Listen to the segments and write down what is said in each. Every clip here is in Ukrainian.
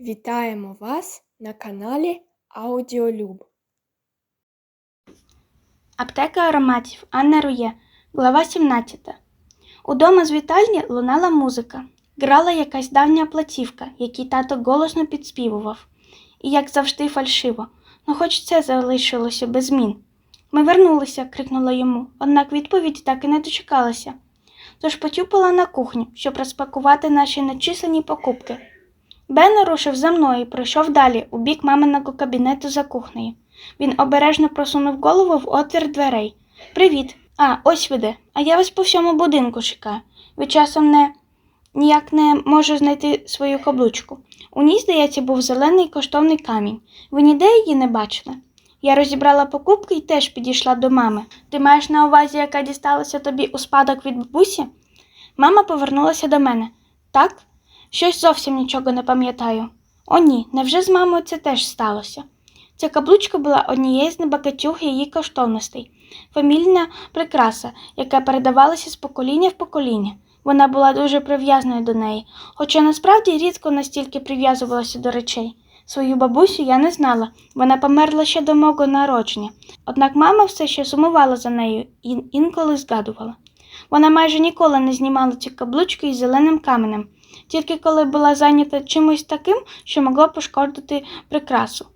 Вітаємо вас на каналі Аудіолюб. Аптека ароматів Анна Рує, глава 17. Удома з вітальні лунала музика. Грала якась давня платівка, якій тато голосно підспівував. І, як завжди, фальшиво. Ну, хоч це залишилося без змін. Ми вернулися, крикнула йому, однак відповіді так і не дочекалася. Тож потюпала на кухню, щоб розпакувати наші нечисленні покупки. Бен рушив за мною і пройшов далі, у бік маминого кабінету за кухнею. Він обережно просунув голову в отвір дверей. Привіт. А, ось ви. А я вас по всьому будинку чекаю. Ви часом не ніяк не можу знайти свою каблучку. У ній, здається, був зелений коштовний камінь. Ви ніде її не бачили? Я розібрала покупки і теж підійшла до мами. Ти маєш на увазі, яка дісталася тобі у спадок від бабусі? Мама повернулася до мене. Так? Щось зовсім нічого не пам'ятаю. О, ні, невже з мамою це теж сталося? Ця каблучка була однією з небагатьох її коштовностей, фамільна прикраса, яка передавалася з покоління в покоління. Вона була дуже прив'язаною до неї, хоча насправді рідко настільки прив'язувалася до речей. Свою бабусю я не знала, вона померла ще до мого народження. Однак мама все ще сумувала за нею і інколи згадувала. Вона майже ніколи не знімала цю каблучку із зеленим каменем, тільки коли була зайнята чимось таким, що могло пошкодити прикрасу.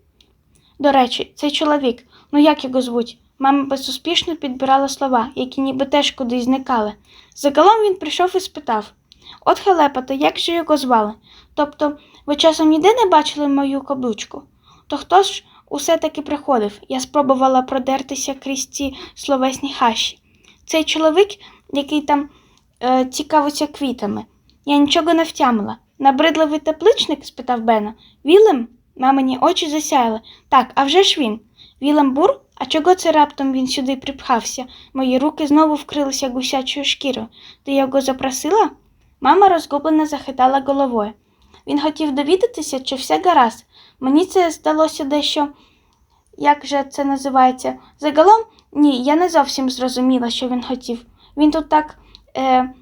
До речі, цей чоловік, ну як його звуть? Мама безуспішно підбирала слова, які ніби теж кудись зникали. Загалом він прийшов і спитав От халепата, як же його звали? Тобто, ви часом ніде не бачили мою каблучку? То хто ж усе таки приходив? Я спробувала продертися крізь ці словесні хащі. Цей чоловік, який там е, цікавиться квітами. Я нічого не втямила. Набридливий тепличник? спитав Бена. Вілем? Мамині очі засяяли. Так, а вже ж він. Вілем Бур? А чого це раптом він сюди припхався? Мої руки знову вкрилися гусячою шкірою. Ти його запросила? Мама розгублено захитала головою. Він хотів довідатися, чи все гаразд. Мені це здалося дещо. Як же це називається? Загалом, ні, я не зовсім зрозуміла, що він хотів. Він тут так е,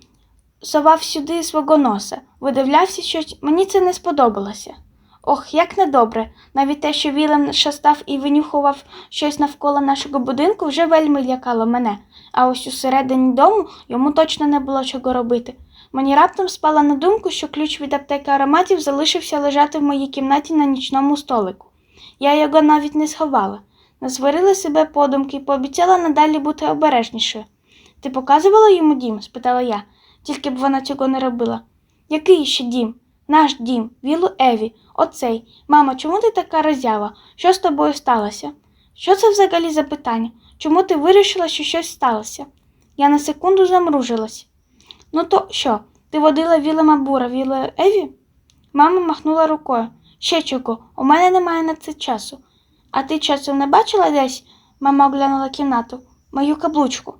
совав сюди свого носа, видивлявся щось, мені це не сподобалося. Ох, як недобре. Навіть те, що Вілем шастав і винюхував щось навколо нашого будинку, вже вельми лякало мене, а ось усередині дому йому точно не було чого робити. Мені раптом спала на думку, що ключ від аптеки ароматів залишився лежати в моїй кімнаті на нічному столику. Я його навіть не сховала. Насварила себе подумки і пообіцяла надалі бути обережнішою. Ти показувала йому дім? спитала я, тільки б вона цього не робила. Який ще дім? Наш дім, вілу Еві, оцей. Мамо, чому ти така роззява? Що з тобою сталося? Що це взагалі за питання? Чому ти вирішила, що щось сталося? Я на секунду замружилась. Ну то що, ти водила Вілема Бура, Вілу Еві? Мама махнула рукою. Ще чого, у мене немає на це часу. А ти часом не бачила десь? Мама оглянула кімнату, мою каблучку.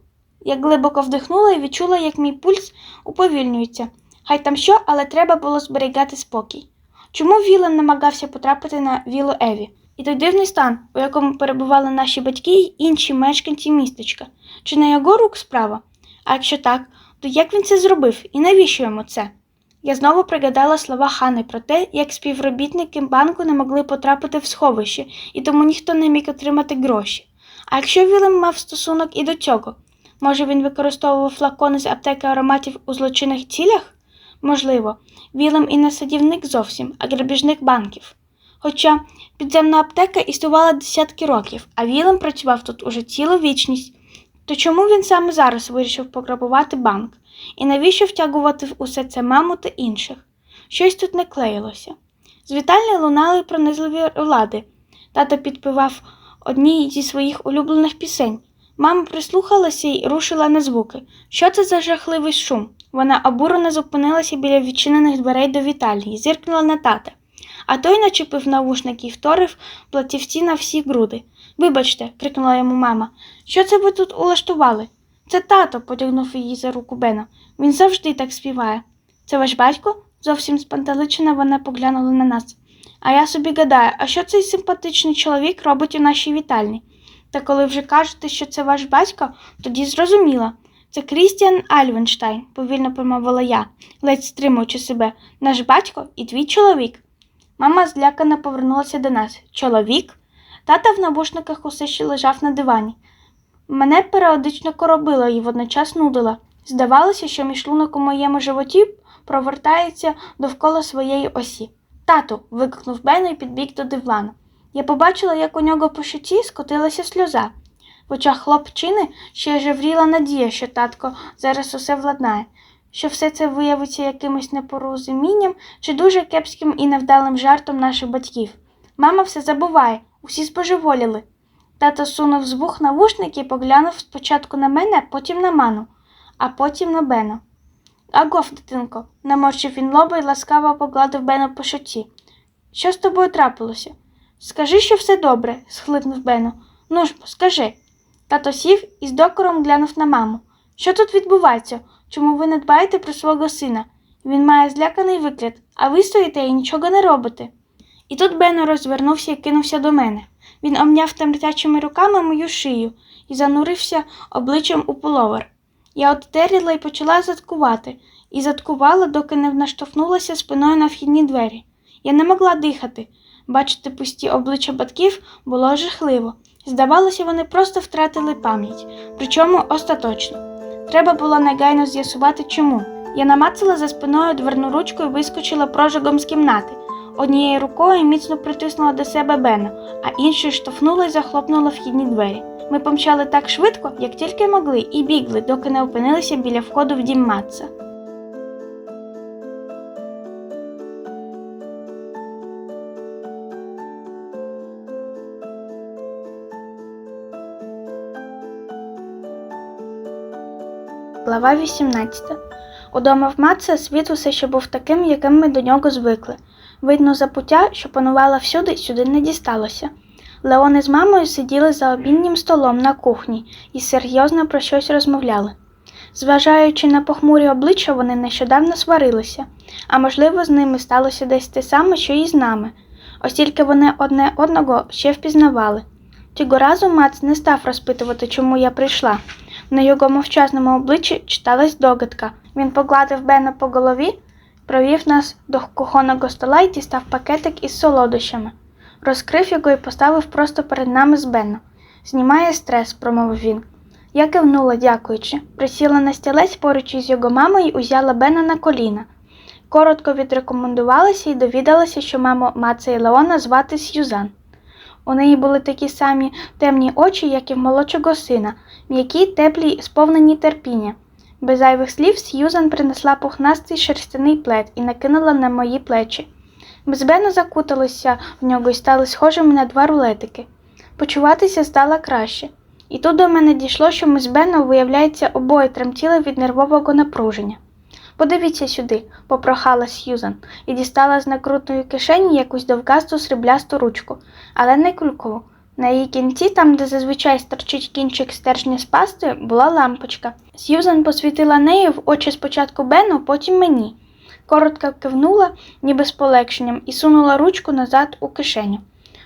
Я глибоко вдихнула і відчула, як мій пульс уповільнюється. Хай там що, але треба було зберігати спокій. Чому Вілем намагався потрапити на вілу Еві? І той дивний стан, у якому перебували наші батьки й інші мешканці містечка, чи не його рук справа? А якщо так, то як він це зробив і навіщо йому це? Я знову пригадала слова Хани про те, як співробітники банку не могли потрапити в сховище, і тому ніхто не міг отримати гроші. А якщо Вілем мав стосунок і до цього, може він використовував флакони з аптеки ароматів у злочинних цілях? Можливо, Вілем і не садівник зовсім, а грабіжник банків. Хоча підземна аптека існувала десятки років, а Вілем працював тут уже цілу вічність, то чому він саме зараз вирішив пограбувати банк? І навіщо втягувати усе це маму та інших? Щось тут не клеїлося. З вітальні лунали пронизливі влади. Тато підпивав одні зі своїх улюблених пісень. Мама прислухалася і рушила на звуки. Що це за жахливий шум? Вона обурено зупинилася біля відчинених дверей до вітальні і зиркнула на тата. А той начепив навушники і вторив платівці на всі груди. Вибачте, крикнула йому мама, що це ви тут улаштували? Це тато, потягнув її за руку Бена. Він завжди так співає. Це ваш батько? зовсім спантеличена вона поглянула на нас. А я собі гадаю, а що цей симпатичний чоловік робить у нашій вітальні? Та коли вже кажете, що це ваш батько, тоді зрозуміла. Це Крістіан Альвенштайн, повільно промовила я, ледь стримуючи себе, наш батько і твій чоловік. Мама злякано повернулася до нас. Чоловік? Тата в навушниках усе ще лежав на дивані. Мене періодично коробило і водночас нудило. Здавалося, що мішлунок у моєму животі провертається довкола своєї осі. Тату. вигукнув Бено і підбіг до дивану. Я побачила, як у нього по щоці скотилася сльоза. В очах хлопчини ще жевріла надія, що татко зараз усе владнає, що все це виявиться якимось непорозумінням чи дуже кепським і невдалим жартом наших батьків. Мама все забуває, усі збожеволіли. Тато сунув з вух навушники і поглянув спочатку на мене, потім на ману, а потім на Бена. Агов, дитинко, наморщив він лоба і ласкаво погладив Бена по щоці. Що з тобою трапилося? Скажи, що все добре, схлипнув Бено. Ну ж, скажи. Тато сів і з докором глянув на маму. Що тут відбувається? Чому ви не дбаєте про свого сина? Він має зляканий вигляд, а ви стоїте і нічого не робите. І тут Бено розвернувся і кинувся до мене. Він обняв тремтячими руками мою шию і занурився обличчям у пуловер. Я оттеріла і почала заткувати, і заткувала, доки не наштовхнулася спиною на вхідні двері. Я не могла дихати. Бачити пусті обличчя батьків було жахливо. Здавалося, вони просто втратили пам'ять, причому остаточно. Треба було негайно з'ясувати, чому. Я намацала за спиною дверну ручку і вискочила прожигом з кімнати. Однією рукою міцно притиснула до себе Бена, а іншою штовхнула і захлопнула вхідні двері. Ми помчали так швидко, як тільки могли, і бігли, доки не опинилися біля входу в дім Матца. Глава 18. Удома в Матце світ усе ще був таким, яким ми до нього звикли. Видно, запуття, що панувала всюди, сюди не дісталося. Леон із мамою сиділи за обіднім столом на кухні і серйозно про щось розмовляли. Зважаючи на похмурі обличчя, вони нещодавно сварилися, а можливо, з ними сталося десь те саме, що і з нами, оскільки вони одне одного ще впізнавали. Цього разу Мац не став розпитувати, чому я прийшла. На його мовчазному обличчі читалась догадка. Він погладив Бена по голові, провів нас до кухонного стола і дістав пакетик із солодощами. Розкрив його і поставив просто перед нами з Беном. Знімає стрес, промовив він. Я кивнула, дякуючи, присіла на стілець поруч із його мамою і узяла Бена на коліна. Коротко відрекомендувалася і довідалася, що маму Маца і Леона звати Сьюзан. У неї були такі самі темні очі, як і в молодшого сина, м'які, теплі сповнені терпіння. Без зайвих слів Сьюзан принесла пухнастий шерстяний плед і накинула на мої плечі. З закуталися в нього і стали схожими на два рулетики. Почуватися стало краще. І тут до мене дійшло, що ми з Беном, виявляється, обоє тремтіли від нервового напруження. Подивіться сюди, попрохала Сьюзан і дістала з накрутної кишені якусь довгасту сріблясту ручку, але не кулькову. На її кінці, там, де зазвичай стерчить кінчик стержня з пасти, була лампочка. Сьюзан посвітила нею в очі спочатку Бену, потім мені. Коротко кивнула, ніби з полегшенням, і сунула ручку назад у кишеню.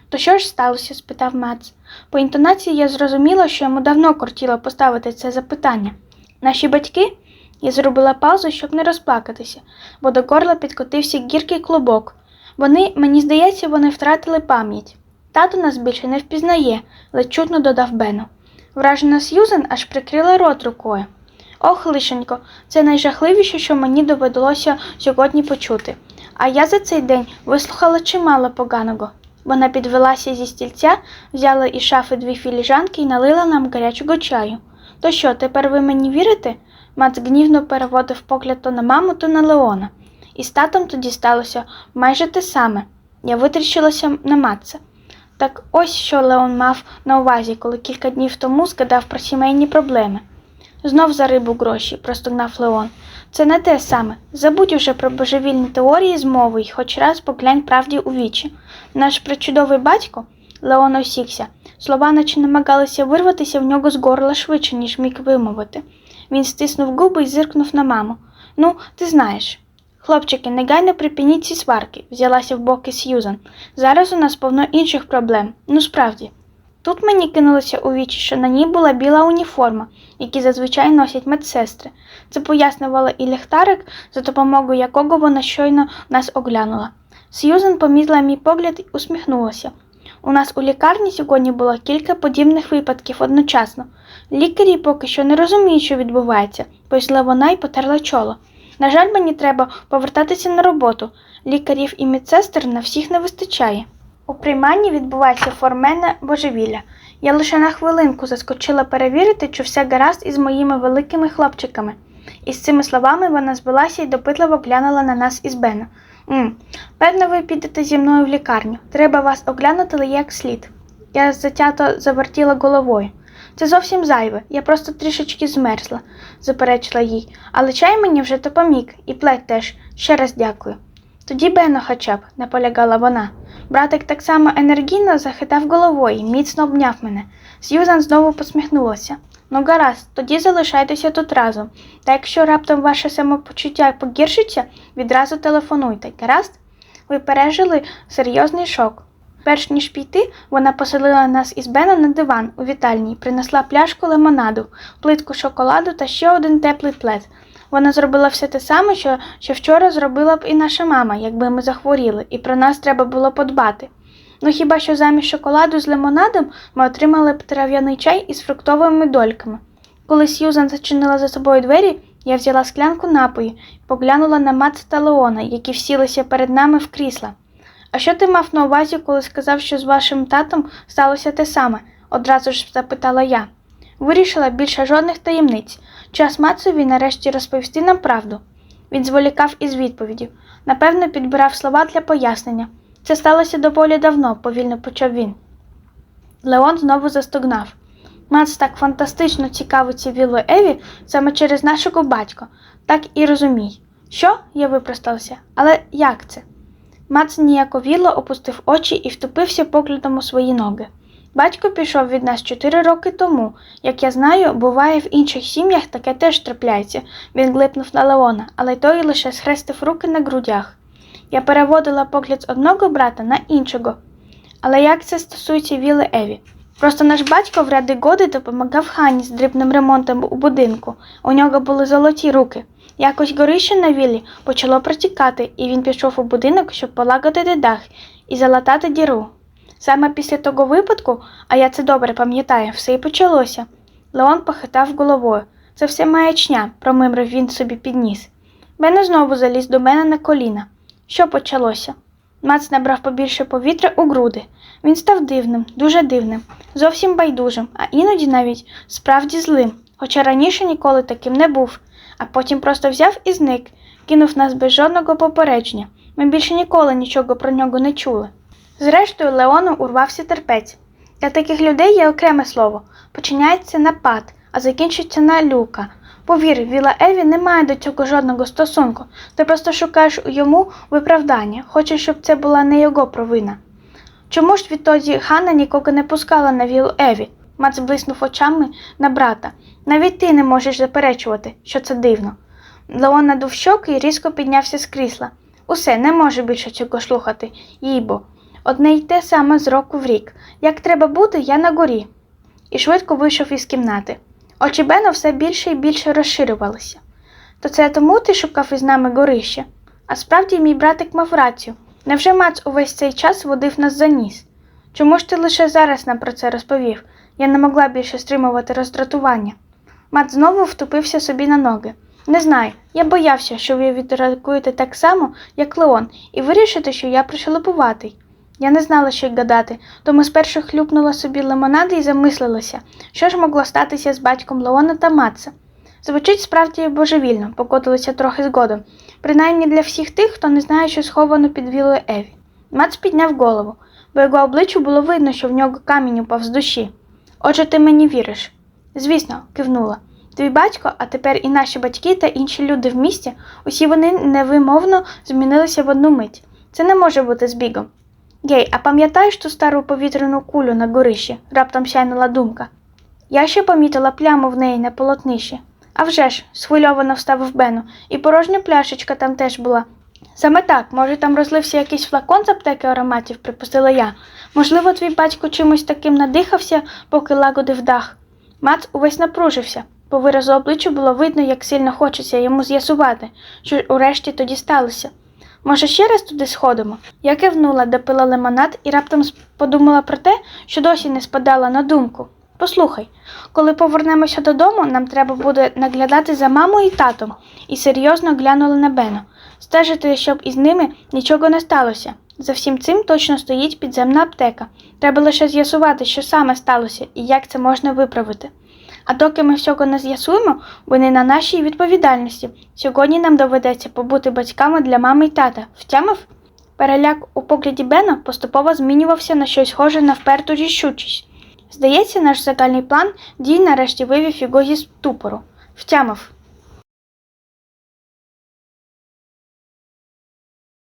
То що ж сталося? спитав Мац. По інтонації я зрозуміла, що йому давно кортіло поставити це запитання. Наші батьки. Я зробила паузу, щоб не розплакатися, бо до горла підкотився гіркий клубок. Вони, мені здається, вони втратили пам'ять. Тато нас більше не впізнає, ледь чутно додав Бену. Вражена Сьюзен аж прикрила рот рукою. Ох, лишенько, це найжахливіше, що мені доведалося сьогодні почути. А я за цей день вислухала чимало поганого. Вона підвелася зі стільця, взяла із шафи дві філіжанки і налила нам гарячого чаю. То що, тепер ви мені вірите? Мац гнівно переводив погляд то на маму, то на Леона. І з татом тоді сталося майже те саме. Я витріщилася на Матца. Так ось що Леон мав на увазі, коли кілька днів тому згадав про сімейні проблеми. Знов за рибу гроші, простогнав Леон. Це не те саме. Забудь уже про божевільні теорії з мови і хоч раз поглянь правді у вічі. Наш причудовий батько, Леон осікся, слова наче намагалися вирватися в нього з горла швидше, ніж міг вимовити. Він стиснув губи і зиркнув на маму. Ну, ти знаєш. Хлопчики, негайно припиніть ці сварки, взялася в боки Сьюзан. Зараз у нас повно інших проблем. Ну справді. Тут мені кинулося у вічі, що на ній була біла уніформа, які зазвичай носять медсестри. Це пояснювала і ліхтарик, за допомогою якого вона щойно нас оглянула. Сьюзен помітила мій погляд і усміхнулася. У нас у лікарні сьогодні було кілька подібних випадків одночасно. Лікарі поки що не розуміють, що відбувається, пояснила вона і потерла чоло. На жаль, мені треба повертатися на роботу. Лікарів і медсестер на всіх не вистачає. У прийманні відбувається форменне божевілля. Я лише на хвилинку заскочила перевірити, чи все гаразд із моїми великими хлопчиками. І з цими словами вона збилася і допитливо глянула на нас із Бена. «М, Певно, ви підете зі мною в лікарню. Треба вас оглянути як слід. Я затято завертіла головою. Це зовсім зайве, я просто трішечки змерзла, заперечила їй, але чай мені вже допоміг, і плед теж. Ще раз дякую. Тоді Бено хоча б, наполягала вона. Братик так само енергійно захитав головою міцно обняв мене. Сьюзан знову посміхнулася. Ну, гаразд, тоді залишайтеся тут разом. Та якщо раптом ваше самопочуття погіршиться, відразу телефонуйте, гаразд? Ви пережили серйозний шок. Перш ніж піти, вона поселила нас із Беном на диван у вітальні, принесла пляшку лимонаду, плитку шоколаду та ще один теплий плед. Вона зробила все те саме, що, що вчора зробила б і наша мама, якби ми захворіли, і про нас треба було подбати. Ну хіба що замість шоколаду з лимонадом ми отримали б трав'яний чай із фруктовими дольками. Коли Сьюзан зачинила за собою двері, я взяла склянку напою і поглянула на Мац та Леона, які всілися перед нами в крісла. А що ти мав на увазі, коли сказав, що з вашим татом сталося те саме? одразу ж запитала я. Вирішила більше жодних таємниць. Час Мацові нарешті розповісти нам правду. Він зволікав із відповіддю. Напевно, підбирав слова для пояснення. Це сталося доволі давно, повільно почав він. Леон знову застогнав. Мац так фантастично цікавиться Віллою Еві саме через нашого батька, так і розумій. Що? я випросталася. Але як це? Мац ніяковіло опустив очі і втупився поглядом у свої ноги. Батько пішов від нас чотири роки тому. Як я знаю, буває в інших сім'ях таке теж трапляється. Він глипнув на Леона, але той лише схрестив руки на грудях. Я переводила погляд з одного брата на іншого. Але як це стосується Віли Еві? Просто наш батько в ряди годи допомагав Хані з дрібним ремонтом у будинку. У нього були золоті руки. Якось горище на віллі почало протікати, і він пішов у будинок, щоб полагодити дах і залатати діру. Саме після того випадку, а я це добре пам'ятаю, все і почалося. Леон похитав головою. Це все маячня, промимрив він собі підніс. Бено знову заліз до мене на коліна. Що почалося? Мац набрав побільше повітря у груди. Він став дивним, дуже дивним, зовсім байдужим, а іноді навіть справді злим, хоча раніше ніколи таким не був, а потім просто взяв і зник, кинув нас без жодного попередження. Ми більше ніколи нічого про нього не чули. Зрештою, Леону урвався терпець. Для таких людей є окреме слово. Починається на пад, а закінчується на люка. Повір, Віла Еві не має до цього жодного стосунку. Ти просто шукаєш у йому виправдання, хочеш, щоб це була не його провина. Чому ж відтоді Ханна нікого не пускала на Вілу Еві? Мац блиснув очами на брата. Навіть ти не можеш заперечувати, що це дивно. Леон надув щоки і різко піднявся з крісла. Усе, не може більше цього слухати, їбо. Одне й те саме з року в рік. Як треба бути, я на горі. І швидко вийшов із кімнати. Очі Бена все більше і більше розширювалися. То це тому ти шукав із нами горище? А справді мій братик мав рацію. Невже Мац увесь цей час водив нас за ніс? Чому ж ти лише зараз нам про це розповів? Я не могла більше стримувати роздратування. Мац знову втупився собі на ноги. Не знаю, я боявся, що ви відреагуєте так само, як Леон, і вирішите, що я пришелепуватий. Я не знала, що й гадати, тому спершу хлюпнула собі лимонади і замислилася, що ж могло статися з батьком Леона та Матса. Звучить справді божевільно, покотилися трохи згодом, принаймні для всіх тих, хто не знає, що сховано під вілою Еві. Мац підняв голову, бо його обличчю було видно, що в нього камінь упав з душі. Отже, ти мені віриш? Звісно, кивнула. Твій батько, а тепер і наші батьки та інші люди в місті, усі вони невимовно змінилися в одну мить. Це не може бути збігом. Гей, а пам'ятаєш ту стару повітряну кулю на горищі? раптом сяйнула думка. Я ще помітила пляму в неї на полотнищі. А вже ж, схвильовано вставив Бену, і порожня пляшечка там теж була. Саме так, може, там розлився якийсь флакон з аптеки ароматів, припустила я. Можливо, твій батько чимось таким надихався, поки лагодив дах. Мац увесь напружився. По виразу обличчя було видно, як сильно хочеться йому з'ясувати, що урешті тоді сталося. Може, ще раз туди сходимо? Я кивнула, допила лимонад і раптом подумала про те, що досі не спадала на думку. Послухай, коли повернемося додому, нам треба буде наглядати за мамою і татом, і серйозно глянула на Бена, стежити, щоб із ними нічого не сталося. За всім цим точно стоїть підземна аптека. Треба лише з'ясувати, що саме сталося і як це можна виправити. А доки ми всього не з'ясуємо, вони на нашій відповідальності. Сьогодні нам доведеться побути батьками для мами й тата. Втямив? Переляк у погляді Бена поступово змінювався на щось схоже на вперту рішучість. Здається, наш загальний план дій нарешті вивів його зі ступору. Втямив.